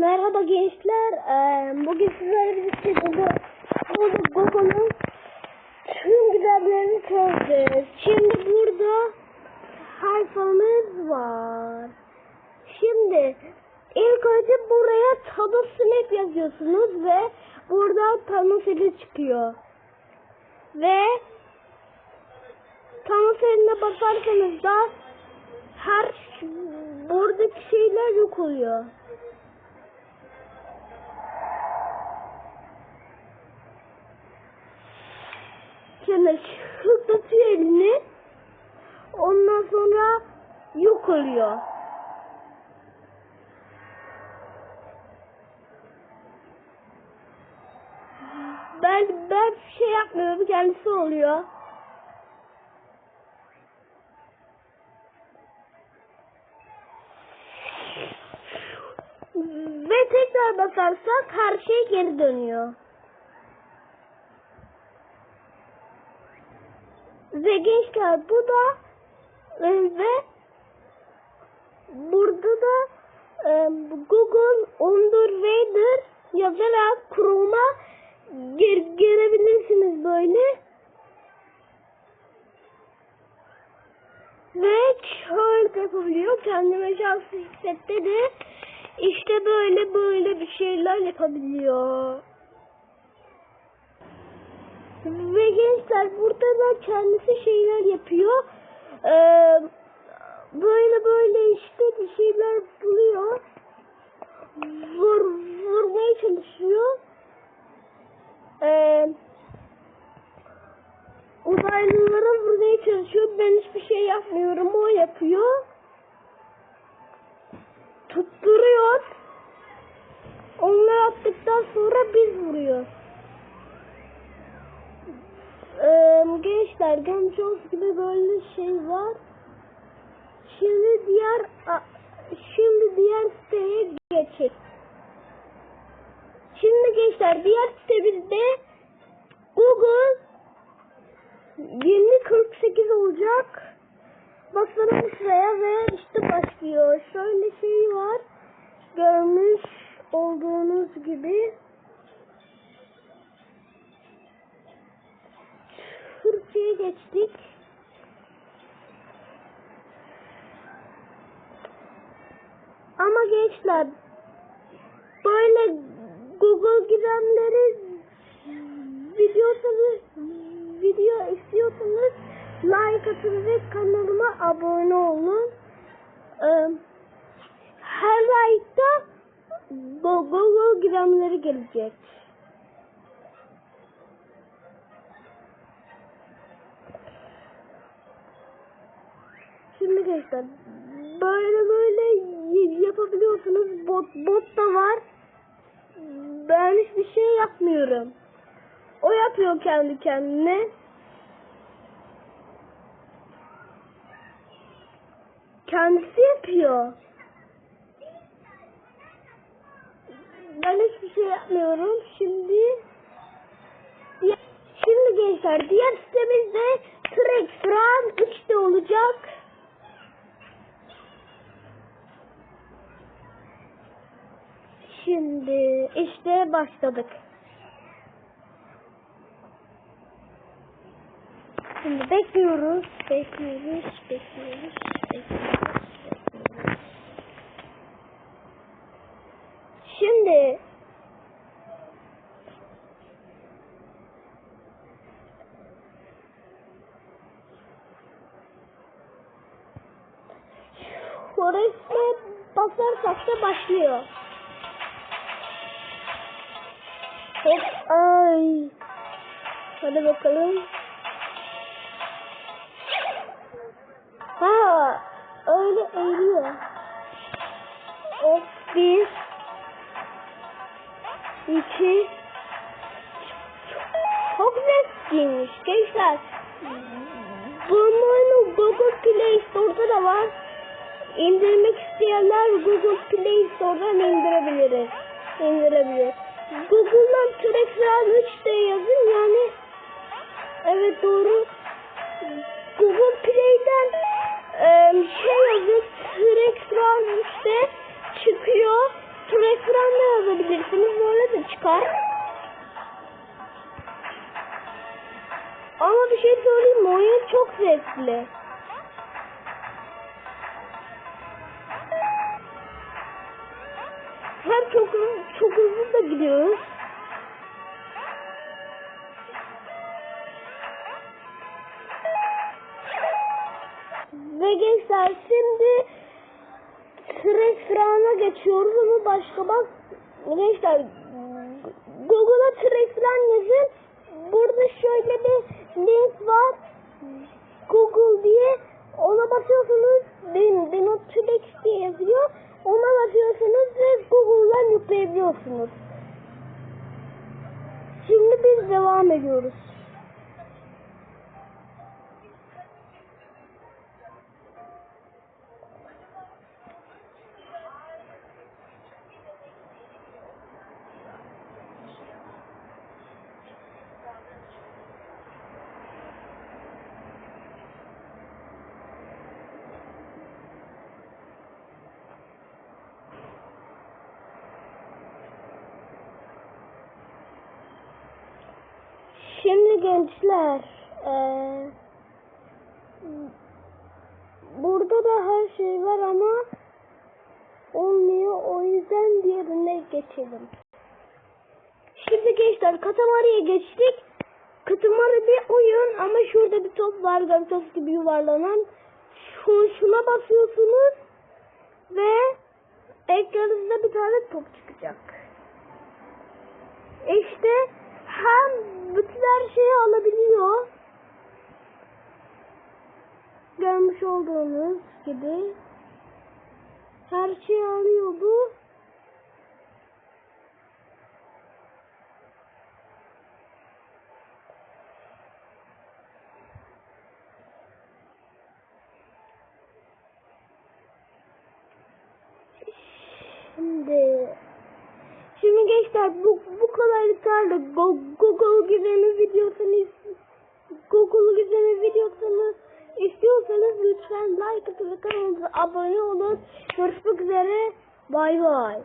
Merhaba gençler. Ee, bugün sizlerle birlikte Google, Google, Google'un tüm gizemlerini çözeceğiz. Şimdi burada harfamız var. Şimdi ilk önce buraya Thanos Snap yazıyorsunuz ve buradan Thanos eli çıkıyor. Ve Thanos eline basarsanız da her buradaki şeyler yok oluyor. Şimdi hızlatıyor elini. Ondan sonra yok oluyor. Ben ben bir şey yapmıyorum kendisi oluyor. Ve tekrar basarsak her şey geri dönüyor. Ve gençler bu da e, ve burada da e, Google Underwater yazarak Chrome'a gir, girebilirsiniz böyle. Ve şöyle yapabiliyor. Kendime şanslı hissetti de işte böyle böyle bir şeyler yapabiliyor. Ve gençler burada da kendisi şeyler yapıyor. Ee, böyle böyle işte bir şeyler buluyor. Vur, vurmaya çalışıyor. Ee, uzaylılara vurmaya çalışıyor. Ben hiçbir şey yapmıyorum. O yapıyor. Tutturuyor. Onları attıktan sonra biz vuruyoruz. Ee, gençler Jones gibi böyle şey var. Şimdi diğer şimdi diğer siteye geçelim. Şimdi gençler diğer sitemizde Google 2048 olacak. Basalım şuraya ve işte başlıyor. Şöyle şey var. Görmüş olduğunuz gibi. Türkçe'ye geçtik. Ama gençler böyle Google gizemleri videosanız video istiyorsanız like atın ve kanalıma abone olun. Ee, her like'da Google gizemleri gelecek. Gençler böyle böyle yapabiliyorsunuz. Bot, bot da var. Ben hiçbir şey yapmıyorum. O yapıyor kendi kendine. Kendisi yapıyor. Ben hiçbir şey yapmıyorum. Şimdi Şimdi gençler diğer sitemizde Trek Fran 3'te olacak. Şimdi işte başladık. Şimdi bekliyoruz, bekliyoruz, bekliyoruz, bekliyoruz. Şimdi Forest'e basarsak da başlıyor. Hop ay. Hadi bakalım. Ha öyle ölüyor. Hop bir. iki. Çok zevkliymiş gençler. Bunun oyunu Google Play Store'da da var. İndirmek isteyenler Google Play Store'dan indirebilir. indirebilir. Google'dan Track Run 3 de yazın yani evet doğru Google Play'den e, şey yazın Track Run 3'te çıkıyor. Track Run Sesimiz böyle de çıkar. Ama bir şey söyleyeyim? Oyun çok zevkli. Hem çok çok hızlı da gidiyoruz. Ve gençler şimdi restorana geçiyoruz ama başka bak gençler Google'a Treslan yazın. Burada şöyle bir link var. Google diye ona basıyorsunuz. Ben, ben o Trex diye yazıyor. Ona basıyorsunuz ve Google'dan yükleyebiliyorsunuz. Şimdi biz devam ediyoruz. Şimdi gençler eee, burada da her şey var ama olmuyor o yüzden diğerine geçelim. Şimdi gençler Katamari'ye geçtik. Katamari bir oyun ama şurada bir top var top gibi yuvarlanan. Şu, şuna basıyorsunuz ve ekranınızda bir tane top çıkacak. İşte hem bütün her şeyi alabiliyor. Görmüş olduğunuz gibi her şeyi alıyor bu. Şimdi Gençler bu bu. Go- Google gizemi videosunu Google gizemi videosunu istiyorsanız lütfen like atıp ve kanalımıza abone olun. Görüşmek üzere. Bay bay.